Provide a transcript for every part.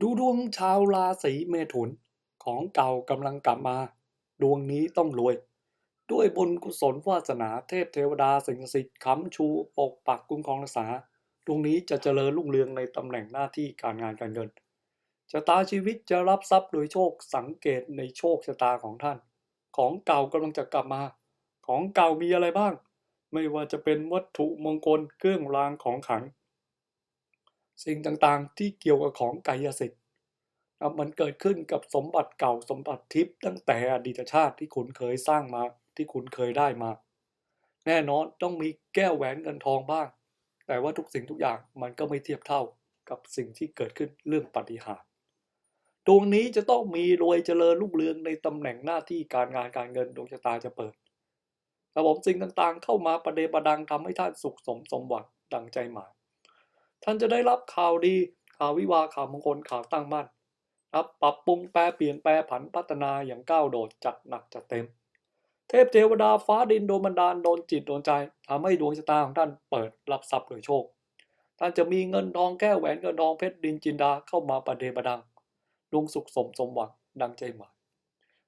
ดูดวงชาวราศีเมถุนของเก่ากำลังกลับมา ดวงนี้ต้องรวย ด้วยบุญกุศลวาสนาเทพเทวดาสิ่งศักดิ์สิทธิ์ค้ำชูปกปักคุ้มครองรักษา ดวงนี้จะเจริญรุ่งเรืองในตำแหน่งหน้าที่การงานการเงินชะตาชีวิตจะรับทรัพย์โดยโชคสังเกตในโชคชะตาของท่าน ของเก่ากำลังจะกลับมา ของเก่ามีอะไรบ้าง ไม่ว่าจะเป็นวัตถุมงคลเครื่องรางของขลัง สิ่งต่างๆ ที่เกี่ยวกับของกายสิทธิ์มันเกิดขึ้นกับสมบัติเก่าสมบัติทิพย์ตั้งแต่อดีตชาติที่คุณเคยสร้างมาที่คุณเคยได้มา แน่นอนต้องมีแก้วแหวนเงินทองบ้าง แต่ว่าทุกสิ่งทุกอย่างมันก็ไม่เทียบเท่ากับสิ่งที่เกิดขึ้นเรื่องปาฏิหาริย์ดวงนี้จะต้องมีรวยเจริญรุ่งเรืองในตำแหน่งหน้าที่การงานการเงินดวงชะตาจะเปิดระบบสิ่งต่างๆ เข้ามาประเดประดังทำให้ท่านสุขสมสมหวังดังใจหมาย ท่านจะได้รับข่าวดี ข่าววิวาข่าวมงคลข่าวตั้งมั่นรับปรับปรุงแปลเปลี่ยนแปลผันพัฒนาอย่างก้าวโดดจัดหนักจัดเต็ม เทพเทวดาฟ้าดินโดนบันดาลโดนจิตโดนใจทำให้ดวงชะตาของท่านเปิดรับทรัพย์โดยโชค ท่านจะมีเงินทองแก้วแหวนเงินทองเพชรดินจินดาเข้ามาประเดประดังดวงสุขสมสมหวังดังใจหมาย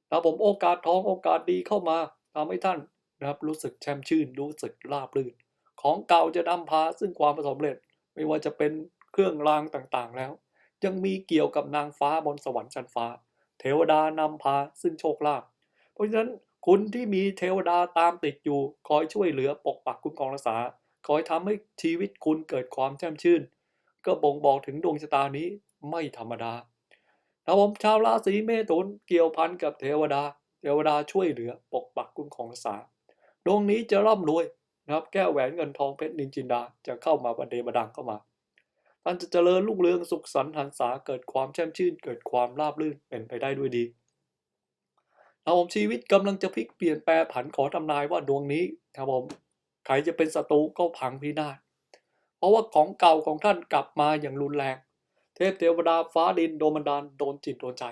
แล้วผมโอกาสทองโอกาสดีเข้ามาทำให้ท่านนะครับรู้สึกแช่มชื่นรู้สึกราบรื่น ของเก่าจะนำพาซึ่งความสำเร็จ ไม่ว่าจะเป็นเครื่องรางต่างๆแล้ว ยังมีเกี่ยวกับนางฟ้าบนสวรรค์ชั้นฟ้า เทวดานำพาซึ่งโชคลาภเพราะฉะนั้นคุณที่มีเทวดาตามติดอยู่ คอยช่วยเหลือปกปักคุ้มครองรักษา คอยทำให้ชีวิตคุณเกิดความแช่มชื่น ก็บ่งบอกถึงดวงชะตานี้ไม่ธรรมดาครับผมชาวราศีเมถุนเกี่ยวพันกับเทวดา เทวดาช่วยเหลือปกปักคุ้มครองรักษาดวงนี้จะร่ำรวย นะครับแก้วแหวนเงินทองเพชรนินจินดาจะเข้ามาบันเดบันดังเข้ามาท่านจะเจริญรุ่งเรืองสุขสันต์หันษาเกิดความแช่มชื่น เกิดความราบรื่นเป็นไปได้ด้วยดีครับผมชีวิตกำลังจะพลิกเปลี่ยนแปลผันขอทำนายว่าดวงนี้ครับผมใครจะเป็นศัตรูก็พังพินาศเพราะว่าของเก่าของท่านกลับมาอย่างรุนแรง เทพเทวดาฟ้าดินโดนบันดาลโดนจิตโดนใจ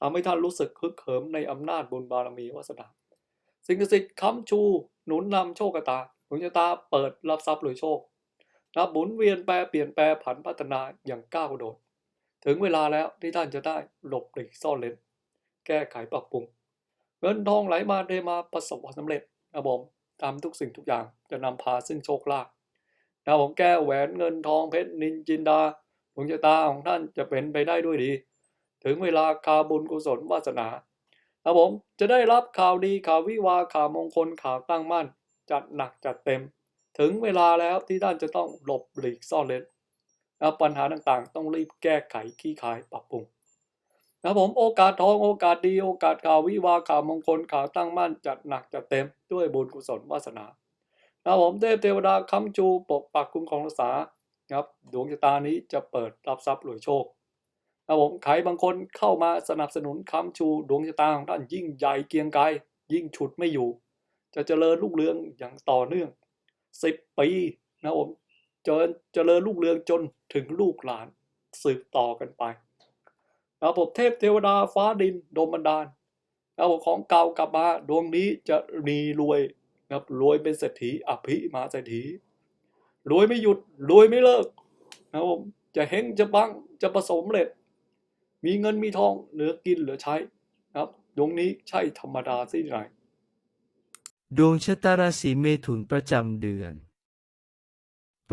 ทำให้ท่านรู้สึกฮึกเหิมในอำนาจบุญบารมีวาสนาสิ่งศักดิ์สิทธิ์ค้ำชู หนุนนำโชคชะตา ดวงชะตาเปิดรับทรัพย์หรือโชคนับหมุนเวียนแปรเปลี่ยนแปลผันพัฒนาอย่างก้าวโดด ถึงเวลาแล้วที่ท่านจะได้หลบหลีกซ่อนเลนแก้ไขปรับปรุง เงินทองไหลมาเทมาประสบความสำเร็จนะผมทำทุกสิ่งทุกอย่างจะนำพาซึ่งโชคลาภนะผมแก้แหวนเงินทองเพชรนินจินดาดวงชะตาของท่านจะเป็นไปได้ด้วยดี ถึงเวลาคาบุญกุศลวาสนานะผมจะได้รับข่าวดีข่าววิวาข่าวมงคลข่าวตั้งมั่น จัดหนักจัดเต็ม ถึงเวลาแล้วที่ท่านจะต้องหลบหลีกซ่อนเลนนะปัญหาต่างๆ ต้องรีบแก้ไขขี้คายปรับปรุงนะผมโอกาสทองโอกาสดีโอกาสข่าววิวาข่าวมงคลข่าวตั้งมั่นจัดหนักจัดเต็มด้วยบุญกุศลวาสนานะผมเทพเทวดาค้ำชูปกปักคุ้มครองรักษาครับดวงชะตานี้จะเปิดรับทรัพย์รวยโชคนะผมใครบางคนเข้ามาสนับสนุนค้ำชูดวงชะตาของท่านยิ่งใหญ่เกียงไกรยิ่งฉุดไม่อยู่ จะเจริญรุ่งเรืองอย่างต่อเนื่องสิบปีนะผมจริญเจริญรุ่งเรืองจนถึงลูกหลานสืบต่อกันไปนะผมเทพเทวดาฟ้าดินโดมบันดาลนะผมของเก่ากลับมาดวงนี้จะมีรวยนะครับรวยเป็นเศรษฐีอภิมาเศรษฐีรวยไม่หยุดรวยไม่เลิกนะผมจะเฮงจะบังจะประสมเร็จ มีเงินมีทองเหลือกินเหลือใช้นะครับดวงนี้ใช่ธรรมดาสิไหน ดวงชะตาราศีเมถุนประจำเดือน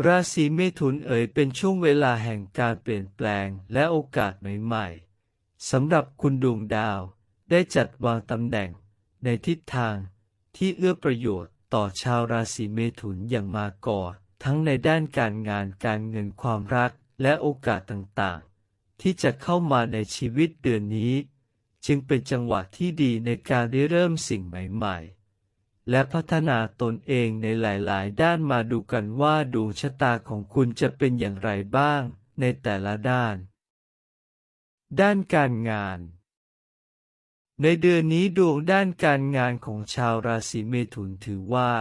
ราศีเมถุนเอ๋ยเป็นช่วงเวลาแห่งการเปลี่ยนแปลงและโอกาสใหม่ๆสำหรับคุณดวงดาวได้จัดวางตำแหน่งในทิศทางที่เอื้อประโยชน์ต่อชาวราศีเมถุนอย่างมาก่อทั้งในด้านการงานการเงินความรักและโอกาสต่างๆ ที่จะเข้ามาในชีวิตเดือนนี้ จึงเป็นจังหวะที่ดีในการได้เริ่มสิ่งใหม่ๆ และพัฒนาตนเองในหลาย ๆ ด้านมาดูกันว่าดวงชะตาของคุณจะเป็นอย่างไรบ้างในแต่ละด้าน ด้านการงาน ในเดือนนี้ดวงด้านการงานของชาวราศีเมถุนถือว่า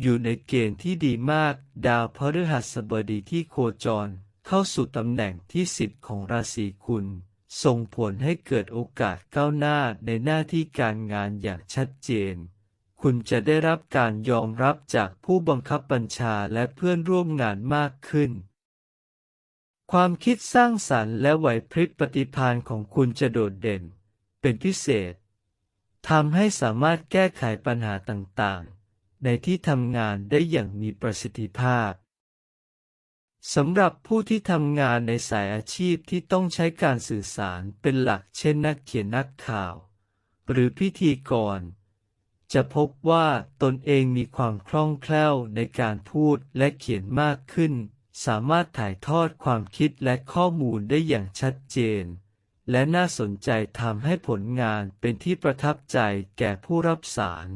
อยู่ในเกณฑ์ที่ดีมาก ดาวพฤหัสบดีที่โคจร เข้าสู่ตำแหน่งที่สิบของราศีคุณส่งผลให้เกิดโอกาสก้าวหน้าในหน้าที่การงานอย่างชัดเจน คุณจะได้รับการยอมรับจากผู้บังคับบัญชาและเพื่อนร่วมงานมากขึ้น ความคิดสร้างสรรค์และไหวพริบปฏิภาณของคุณจะโดดเด่น เป็นพิเศษทำให้สามารถแก้ไขปัญหาต่างๆ ในที่ทำงานได้อย่างมีประสิทธิภาพสำหรับผู้ที่ทำงานในสายอาชีพที่ต้องใช้การสื่อสารเป็นหลักเช่นนักเขียนนักข่าว หรือพิธีกร จะพบว่าตนเองมีความคล่องแคล่วในการพูดและเขียนมากขึ้น สามารถถ่ายทอดความคิดและข้อมูลได้อย่างชัดเจน และน่าสนใจทำให้ผลงานเป็นที่ประทับใจแก่ผู้รับสาร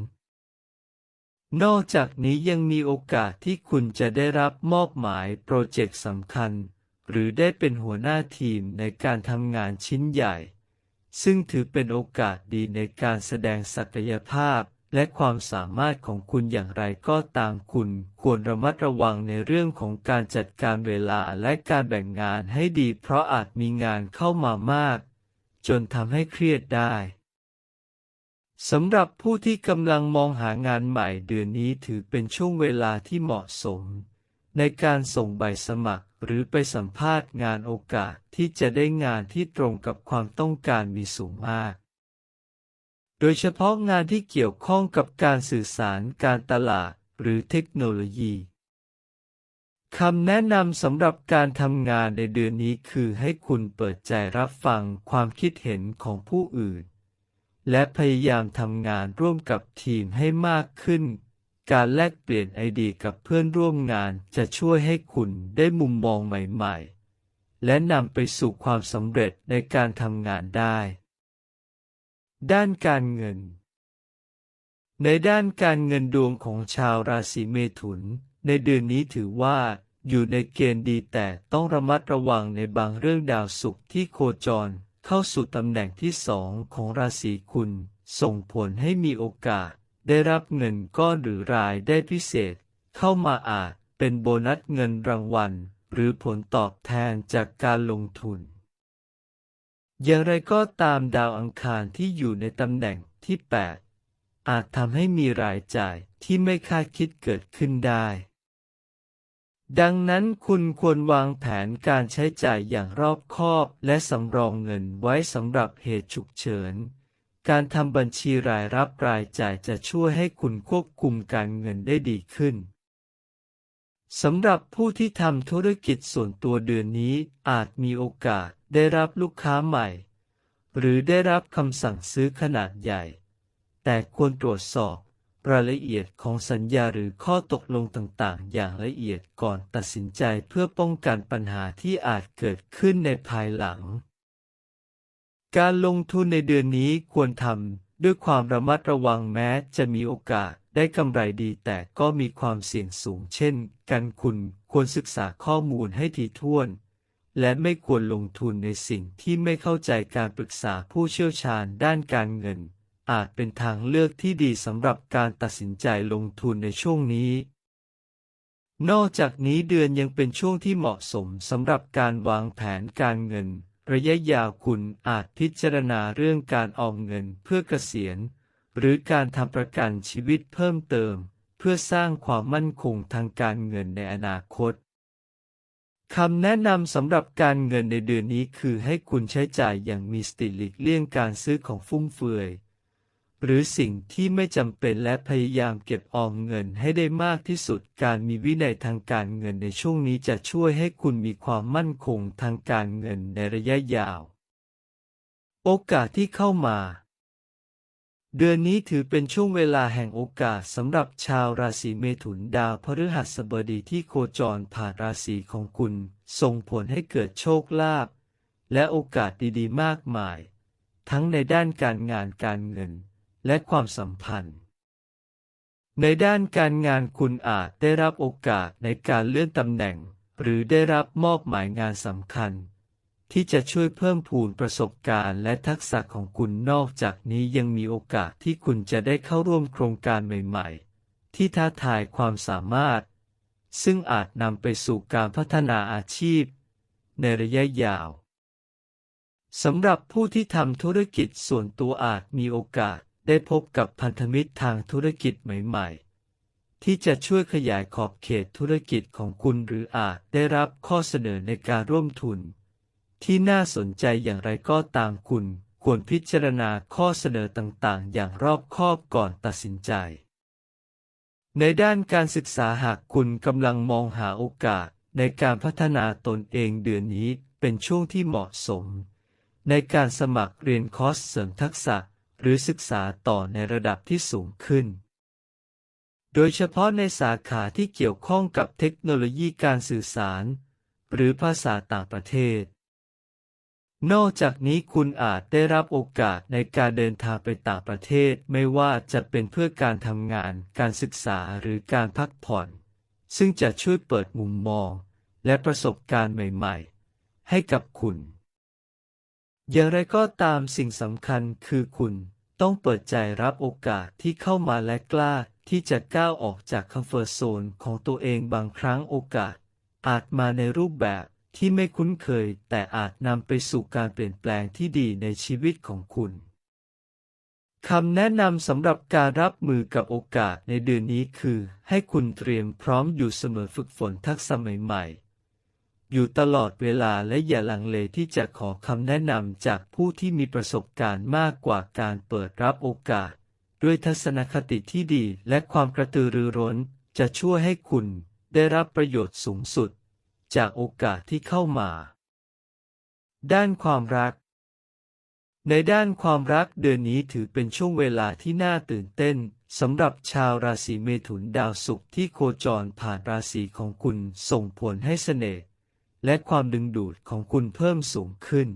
นอกจากนี้ยังมีโอกาสที่คุณจะได้รับมอบหมายโปรเจกต์สำคัญ หรือได้เป็นหัวหน้าทีมในการทำงานชิ้นใหญ่ ซึ่งถือเป็นโอกาสดีในการแสดงศักยภาพ และความสามารถของคุณอย่างไรก็ตามคุณควรระมัดระวังในเรื่องของการจัดการเวลาและการแบ่งงานให้ดีเพราะอาจมีงานเข้ามามาก จนทำให้เครียดได้สำหรับผู้ที่กำลังมองหางานใหม่เดือนนี้ถือเป็นช่วงเวลาที่เหมาะสม ในการส่งใบสมัครหรือไปสัมภาษณ์งานโอกาสที่จะได้งานที่ตรงกับความต้องการมีสูงมาก โดยเฉพาะงานที่เกี่ยวข้องกับการสื่อสารการตลาดหรือเทคโนโลยีคำแนะนำสำหรับการทำงานในเดือนนี้คือให้คุณเปิดใจรับฟังความคิดเห็นของผู้อื่น และพยายามทำงานร่วมกับทีมให้มากขึ้น การแลกเปลี่ยนไอเดียกับเพื่อนร่วมงานจะช่วยให้คุณได้มุมมองใหม่ ๆ และนำไปสู่ความสำเร็จในการทำงานได้ ด้านการเงิน ในด้านการเงินดวงของชาวราศีเมถุน ในเดือนนี้ถือว่าอยู่ในเกณฑ์ดีแต่ต้องระมัดระวังในบางเรื่องดาวศุกร์ที่โคจรเข้าสู่ตำแหน่งที่สองของราศีคุณ ส่งผลให้มีโอกาส ได้รับเงินก้อนหรือรายได้พิเศษ เข้ามาอาจเป็นโบนัสเงินรางวัล หรือผลตอบแทนจากการลงทุน อย่างไรก็ตามดาวอังคารที่อยู่ในตำแหน่งที่ 8 อาจทำให้มีรายจ่ายที่ไม่คาดคิดเกิดขึ้นได้ ดังนั้นคุณควรวางแผนการใช้จ่ายอย่างรอบคอบและสำรองเงินไว้สำหรับเหตุฉุกเฉิน การทำบัญชีรายรับรายจ่ายจะช่วยให้คุณควบคุมการเงินได้ดีขึ้น สำหรับผู้ที่ทำธุรกิจส่วนตัวเดือนนี้อาจมีโอกาสได้รับลูกค้าใหม่ หรือได้รับคำสั่งซื้อขนาดใหญ่ แต่ควรตรวจสอบรายละเอียดของสัญญาหรือข้อตกลงต่างๆ อย่างละเอียดก่อนตัดสินใจเพื่อป้องกันปัญหาที่อาจเกิดขึ้นในภายหลัง การลงทุนในเดือนนี้ควรทำ ด้วยความระมัดระวังแม้จะมีโอกาสได้กำไรดีแต่ก็มีความเสี่ยงสูงเช่นการคุณควรศึกษาข้อมูลให้ถี่ถ้วน และไม่ควรลงทุนในสิ่งที่ไม่เข้าใจการปรึกษาผู้เชี่ยวชาญด้านการเงิน อาจเป็นทางเลือกที่ดีสำหรับการตัดสินใจลงทุนในช่วงนี้ นอกจากนี้เดือนยังเป็นช่วงที่เหมาะสมสำหรับการวางแผนการเงิน ระยะยาวคุณอาจพิจารณาเรื่องการออมเงินเพื่อเกษียณ หรือการทำประกันชีวิตเพิ่มเติม เพื่อสร้างความมั่นคงทางการเงินในอนาคตคำแนะนำสำหรับการเงินในเดือนนี้คือให้คุณใช้จ่ายอย่างมีสติหลีกเลี่ยงการซื้อของฟุ่มเฟือย หรือสิ่งที่ไม่จำเป็นและพยายามเก็บออมเงินให้ได้มากที่สุด การมีวินัยทางการเงินในช่วงนี้จะช่วยให้คุณมีความมั่นคงทางการเงินในระยะยาว โอกาสที่เข้ามา เดือนนี้ถือเป็นช่วงเวลาแห่งโอกาสสำหรับชาวราศีเมถุนดาวพฤหัสบดีที่โคจรผ่านราศีของคุณ ส่งผลให้เกิดโชคลาภและโอกาสดีๆ มากมาย ทั้งในด้านการงานการเงิน และความสัมพันธ์ ในด้านการงานคุณอาจได้รับโอกาสในการเลื่อนตำแหน่ง หรือได้รับมอบหมายงานสำคัญ ที่จะช่วยเพิ่มพูนประสบการณ์และทักษะของคุณนอกจากนี้ยังมีโอกาสที่คุณจะได้เข้าร่วมโครงการใหม่ๆ ที่ท้าทายความสามารถ ซึ่งอาจนำไปสู่การพัฒนาอาชีพ ในระยะยาวสำหรับผู้ที่ทำธุรกิจส่วนตัวอาจมีโอกาส ได้พบกับพันธมิตรทางธุรกิจใหม่ ๆ ที่จะช่วยขยายขอบเขตธุรกิจของคุณหรืออาจได้รับข้อเสนอในการร่วมทุน ที่น่าสนใจอย่างไรก็ตามคุณควรพิจารณาข้อเสนอต่างๆ อย่างรอบคอบก่อนตัดสินใจ ในด้านการศึกษาหากคุณกำลังมองหาโอกาสในการพัฒนาตนเองเดือนนี้เป็นช่วงที่เหมาะสม ในการสมัครเรียนคอร์สเสริมทักษะ หรือศึกษาต่อในระดับที่สูงขึ้น โดยเฉพาะในสาขาที่เกี่ยวข้องกับเทคโนโลยีการสื่อสาร หรือภาษาต่างประเทศ นอกจากนี้คุณอาจได้รับโอกาสในการเดินทางไปต่างประเทศไม่ว่าจะเป็นเพื่อการทำงาน การศึกษาหรือการพักผ่อน ซึ่งจะช่วยเปิดมุมมอง และประสบการณ์ใหม่ ๆ ให้กับคุณ อย่างไรก็ตามสิ่งสำคัญคือคุณต้องเปิดใจรับโอกาสที่เข้ามาและกล้าที่จะก้าวออกจากคอมฟอร์ทโซนของตัวเองบางครั้งโอกาส อาจมาในรูปแบบที่ไม่คุ้นเคย แต่อาจนำไปสู่การเปลี่ยนแปลงที่ดีในชีวิตของคุณคำแนะนำสำหรับการรับมือกับโอกาสในเดือนนี้คือ ให้คุณเตรียมพร้อมอยู่เสมอฝึกฝนทักษะใหม่ๆ อยู่ตลอดเวลาและอย่าลังเลที่จะขอคำแนะนำจากผู้ที่มีประสบการณ์มากกว่าการเปิดรับโอกาส ด้วยทัศนคติที่ดีและความกระตือรือร้น จะช่วยให้คุณได้รับประโยชน์สูงสุด จากโอกาสที่เข้ามา ด้านความรัก ในด้านความรักเดือนนี้ถือเป็นช่วงเวลาที่น่าตื่นเต้นสำหรับชาวราศีเมถุนดาวศุกร์ที่โคจรผ่านราศีของคุณส่งผลให้เสน่ห์ และความดึงดูดของคุณเพิ่มสูงขึ้น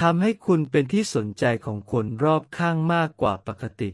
ทำให้คุณเป็นที่สนใจของคนรอบข้างมากกว่าปกติ